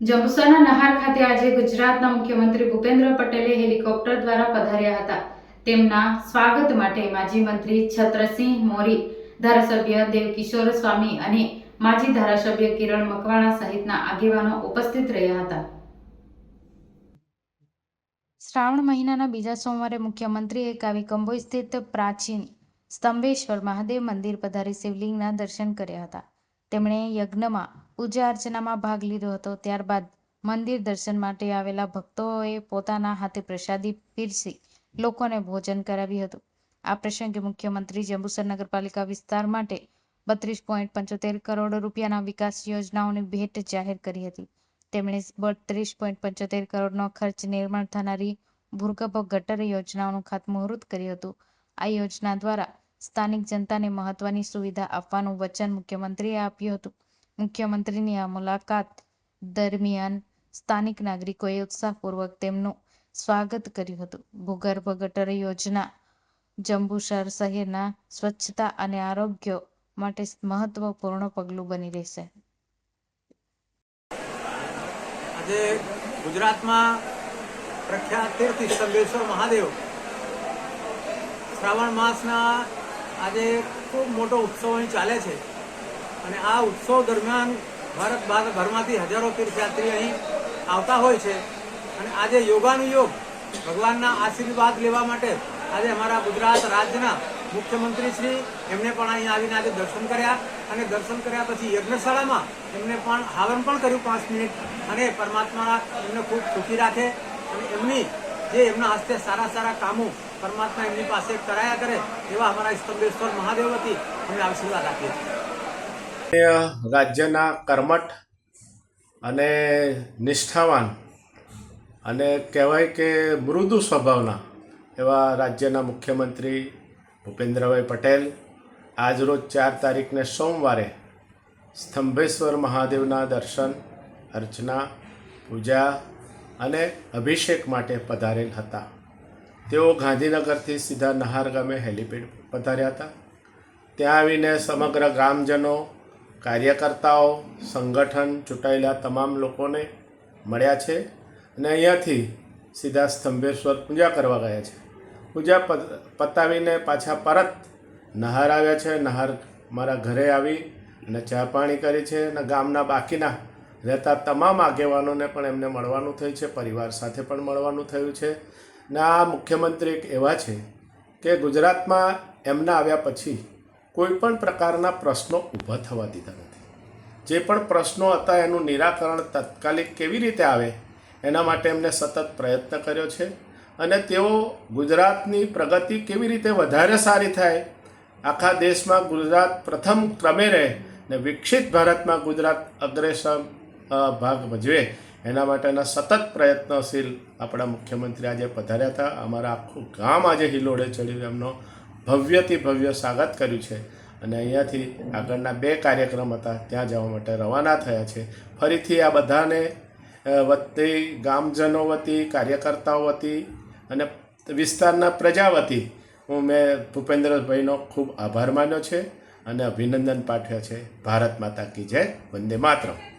જંબુસરના નહાર ખાતે આજે ગુજરાતના મુખ્યમંત્રી ભૂપેન્દ્ર પટેલે હેલિકોપ્ટર દ્વારા પધાર્યા હતા. તેમના સ્વાગત માટે માજી મંત્રી છત્રસિંહ મોરી, ધારાસભ્ય દેવકિશોર સ્વામી અને માજી ધારાસભ્ય કિરણ મકવાણા સહિતના આગેવાનો ઉપસ્થિત રહ્યા હતા. શ્રાવણ મહિનાના બીજા સોમવારે મુખ્યમંત્રીએ કાવી કંબોઈ સ્થિત પ્રાચીન સ્તંભેશ્વર મહાદેવ મંદિર પધારી શિવલિંગના દર્શન કર્યા હતા. તેમણે યજ્ઞમાં પૂજા અર્ચનામાં ભાગ લીધો હતો. ત્યારબાદ મંદિર દર્શન માટે આવેલા ભક્તોએ પોતાના હાથે પ્રસાદી પીરસી લોકોને ભોજન કરાવ્યું હતું. આ પ્રસંગે મુખ્યમંત્રી જંબુસર નગરપાલિકા વિસ્તાર માટે બત્રીસ પોઈન્ટ પંચોતેર કરોડ રૂપિયાના વિકાસ યોજનાઓની ભેટ જાહેર કરી હતી. તેમણે બત્રીસ પોઈન્ટ પંચોતેર કરોડનો ખર્ચ નિર્માણ થનારી ભૂગર્ભ ગટર યોજનાઓનું ખાતમુહૂર્ત કર્યું હતું. આ યોજના દ્વારા સ્થાનિક જનતાને મહત્વની સુવિધા આપવાનું વચન મુખ્યમંત્રીએ આપ્યું હતું. મુખ્યમંત્રીની આ મુલાકાત દરમિયાન સ્થાનિક નાગરિકોએ ઉત્સાહપૂર્વક તેમનું સ્વાગત કર્યું હતું. ભૂગર્ભ ગટર યોજના જંબુસર શહેરના સ્વચ્છતા અને આરોગ્ય માટે મહત્વપૂર્ણ પગલું બની રહેશે. આજે ગુજરાતમાં પ્રખ્યાત તીર્થ સ્તંભેશ્વર મહાદેવ શ્રાવણ માસના આજે ખૂબ મોટો ઉત્સવ અહીં ચાલે છે. અને આ ઉત્સવ દરમિયાન ભારત ભારતભરમાંથી હજારો તીર્થયાત્રી અહીં આવતા હોય છે. અને આજે યોગાનુયોગ ભગવાનના આશીર્વાદ લેવા માટે આજે અમારા ગુજરાત રાજ્યના મુખ્યમંત્રી શ્રી એમને પણ અહીં આવીને આજે દર્શન કર્યા અને દર્શન કર્યા પછી યજ્ઞશાળામાં એમને પણ હાવન પણ કર્યું પાંચ મિનિટ. અને પરમાત્મા એમને ખૂબ સુખી રાખે અને એમની જે એમના હસ્તે સારા સારા કામો પરમાત્મા એમની પાસે કરાયા કરે એવા અમારા સ્તંભેશ્વર મહાદેવ વતી અમે આશીર્વાદ આપીએ છીએ. રાજ્યના કર્મઠ અને નિષ્ઠાવાન અને કહેવાય કે મૃદુ સ્વભાવના એવા રાજ્યના મુખ્યમંત્રી ભૂપેન્દ્રભાઈ પટેલ આજરોજ ચાર તારીખને સોમવારે સ્તંભેશ્વર મહાદેવના દર્શન, અર્ચના, પૂજા અને અભિષેક માટે પધારેલ હતા. તેઓ ગાંધીનગરથી સીધા નહાર ગામે હેલિપેડ પધાર્યા હતા. ત્યાં આવીને સમગ્ર ગ્રામજનો કાર્યકર્તાઓ, સંગઠન ચૂંટાયેલા તમામ લોકોને મળ્યા છે અને અહીંયાથી સીધા સ્તંભેશ્વર પૂજા કરવા ગયા છે. પૂજા પત- પતાવીને પાછા પરત નહાર આવ્યા છે. નહાર મારા ઘરે આવી અને ચા પાણી કરી છે અને ગામના બાકીના રહેતા તમામ આગેવાનોને પણ એમને મળવાનું થયું છે. પરિવાર સાથે પણ મળવાનું થયું છે. ને આ મુખ્યમંત્રી એક એવા છે કે ગુજરાતમાં એમના આવ્યા પછી કોઈ પણ પ્રકારના પ્રશ્નો ઊભા થવા દીધા નથી. જે પણ પ્રશ્નો હતા એનું નિરાકરણ તાત્કાલિક કેવી રીતે આવે, એના માટે એમને સતત પ્રયત્ન કર્યો છે અને તેઓ ગુજરાતની પ્રગતિ કેવી રીતે વધારે સારી થાય, આખા દેશમાં ગુજરાત પ્રથમ ક્રમે રહે ને વિકસિત ભારતમાં ગુજરાત અગ્રેસર ભાગ ભજવે, એના માટેના સતત પ્રયત્નશીલ આપણા મુખ્યમંત્રી આજે પધાર્યા હતા. અમારા આખું ગામ આજે હિલોડે ચડ્યું. એમનો ભવ્યથી ભવ્ય સ્વાગત કર્યું છે. અને અહીંયાથી આગળના બે કાર્યક્રમ હતા. ત્યાં જવા માટે રવાના થયા છે. ફરીથી આ બધાને વતી, ગામજનો વતી, કાર્યકર્તાઓ વતી અને વિસ્તારના પ્રજા વતી હું મેં ભૂપેન્દ્રભાઈનો ખૂબ આભાર માન્યો છે અને અભિનંદન પાઠવ્યા છે. ભારત માતા કી જય, વંદે માતરમ.